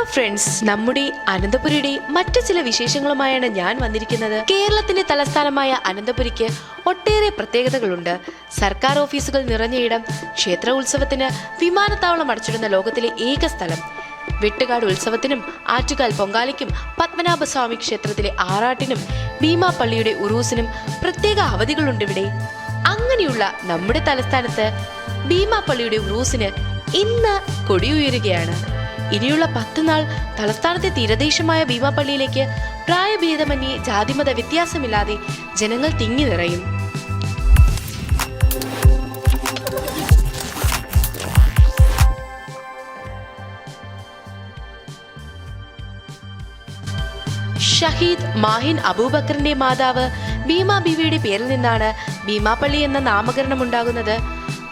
Hello friends നമ്മുടെ അനന്തപുരിയുടെ മറ്റു ചില വിശേഷങ്ങളുമായാണ് ഞാൻ വന്നിരിക്കുന്നത്. കേരളത്തിന്റെ തലസ്ഥാനമായ അനന്തപുരിക്ക് ഒട്ടേറെ പ്രത്യേകതകളുണ്ട്. സർക്കാർ ഓഫീസുകൾ നിറഞ്ഞയിടം ക്ഷേത്ര ഉത്സവത്തിന് വിമാനത്താവളം അടച്ചിടുന്ന ലോകത്തിലെ ഏക സ്ഥലം വെട്ടുകാട് ഉത്സവത്തിനും ആറ്റുകാൽ പൊങ്കാലയ്ക്കും പത്മനാഭസ്വാമി ക്ഷേത്രത്തിലെ ആറാട്ടിനും ഭീമാപ്പള്ളിയുടെ ഉറൂസിനും പ്രത്യേക അവധികളുണ്ട് ഇവിടെ. അങ്ങനെയുള്ള നമ്മുടെ തലസ്ഥാനത്ത് ഭീമാപ്പള്ളിയുടെ ഉറൂസിന് ഇന്ന് കൊടിയുയരുകയാണ്. ഇനിയുള്ള പത്ത് നാൾ തലസ്ഥാനത്തെ തീരദേശമായ ഭീമാപള്ളിയിലേക്ക് പ്രായഭേദമന്യേ ജാതിമത വ്യത്യാസമില്ലാതെ ജനങ്ങൾ തിങ്ങി നിറയും. ഷഹീദ് മാഹിൻ അബൂബക്കറിന്റെ മാതാവ് ഭീമ ബീവിയുടെ പേരിൽ നിന്നാണ് ഭീമാപ്പള്ളി എന്ന നാമകരണം ഉണ്ടാകുന്നത്.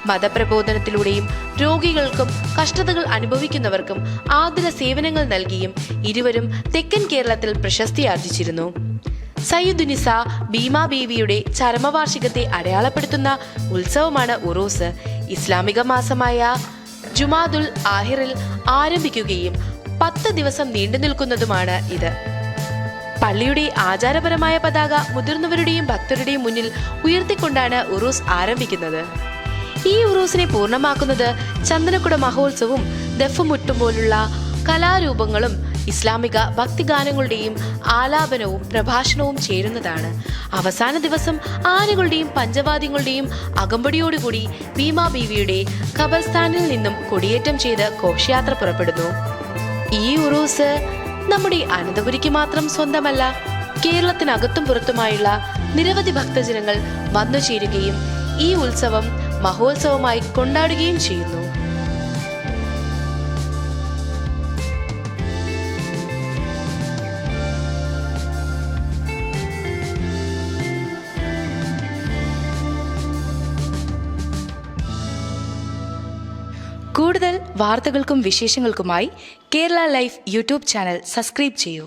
മതപ്രബോധനത്തിലൂടെയും രോഗികൾക്കും കഷ്ടതകൾ അനുഭവിക്കുന്നവർക്കും ആതുര സേവനങ്ങൾ നൽകിയും ഇരുവരും തെക്കൻ കേരളത്തിൽ പ്രശസ്തി ആർജിച്ചിരുന്നു സയ്യിദുനിസ ഭീമാ ബീവിയുടെ ചരമവാർഷികത്തെ അടയാളപ്പെടുത്തുന്ന ഉത്സവമാണ് ഉറൂസ്. ഇസ്ലാമിക മാസമായ ജുമാദുൽ ആഹിറിൽ ആരംഭിക്കുകയും പത്ത് ദിവസം നീണ്ടു നിൽക്കുന്നതുമാണ് ഇത്. പള്ളിയുടെ ആചാരപരമായ പതാക മുതിർന്നവരുടെയും ഭക്തരുടെയും മുന്നിൽ ഉയർത്തിക്കൊണ്ടാണ് ഉറൂസ് ആരംഭിക്കുന്നത്. ഈ ഉറൂസിനെ പൂർണമാക്കുന്നത് ചന്ദനക്കുട മഹോത്സവവും ദഫുമുട്ടും പോലുള്ള കലാരൂപങ്ങളും ഇസ്ലാമിക ഭക്തിഗാനങ്ങളുടെയും ആലാപനവും പ്രഭാഷണവും ചേരുന്നതാണ്. അവസാന ദിവസം ആനകളുടെയും പഞ്ചവാദ്യങ്ങളുടെയും അകമ്പടിയോടുകൂടി ഭീമാ ബീവിയുടെ ഖബർസ്ഥാനിൽ നിന്നും കൊടിയേറ്റം ചെയ്ത് ഘോഷയാത്ര പുറപ്പെടുന്നു. ഈ ഉറൂസ് നമ്മുടെ അനന്തപുരിക്ക് മാത്രം സ്വന്തമല്ല കേരളത്തിനകത്തും പുറത്തുമായുള്ള നിരവധി ഭക്തജനങ്ങൾ വന്നു ചേരുകയും ഈ ഉത്സവം മഹോത്സവമായി കൊണ്ടാടുകയും ചെയ്യുന്നു. കൂടുതൽ വാർത്തകൾക്കും വിശേഷങ്ങൾക്കുമായി Kerala life YouTube channel subscribe ചെയ്യൂ.